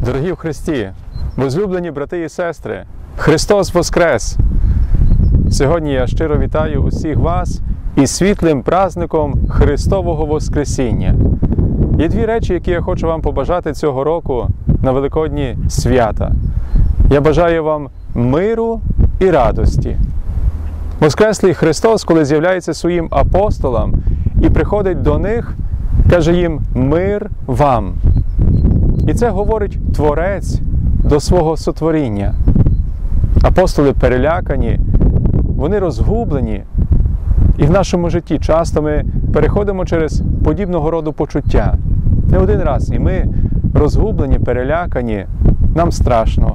Дорогі в Христі, возлюблені брати і сестри, Христос Воскрес! Сьогодні я щиро вітаю усіх вас із світлим праздником Христового Воскресіння. Є дві речі, які я хочу вам побажати цього року на Великодні свята. Я бажаю вам миру і радості. Воскреслий Христос, коли з'являється своїм апостолам і приходить до них, каже їм мир вам. І це говорить Творець до свого сотворіння. Апостоли перелякані, вони розгублені. І в нашому житті часто ми переходимо через подібного роду почуття. Не один раз. І ми розгублені, перелякані, нам страшно.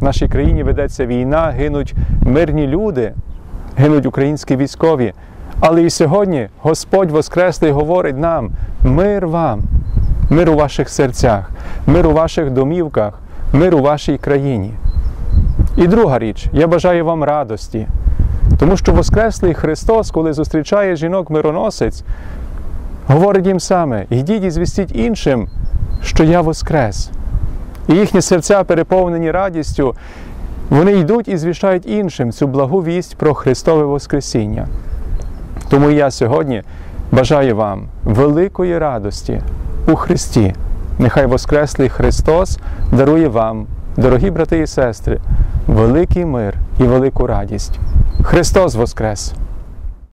В нашій країні ведеться війна, гинуть мирні люди, гинуть українські військові. Але і сьогодні Господь Воскреслий говорить нам: мир вам, мир у ваших серцях, мир у ваших домівках, мир у вашій країні. І друга річ, я бажаю вам радості, тому що Воскреслий Христос, коли зустрічає жінок мироносець, говорить їм саме: йдіть і звістіть іншим, що я Воскрес. І їхні серця, переповнені радістю, вони йдуть і звіщають іншим цю благу вість про Христове Воскресіння. Тому я сьогодні бажаю вам великої радості у Христі. Нехай Воскреслий Христос дарує вам, дорогі брати і сестри, великий мир і велику радість. Христос Воскрес!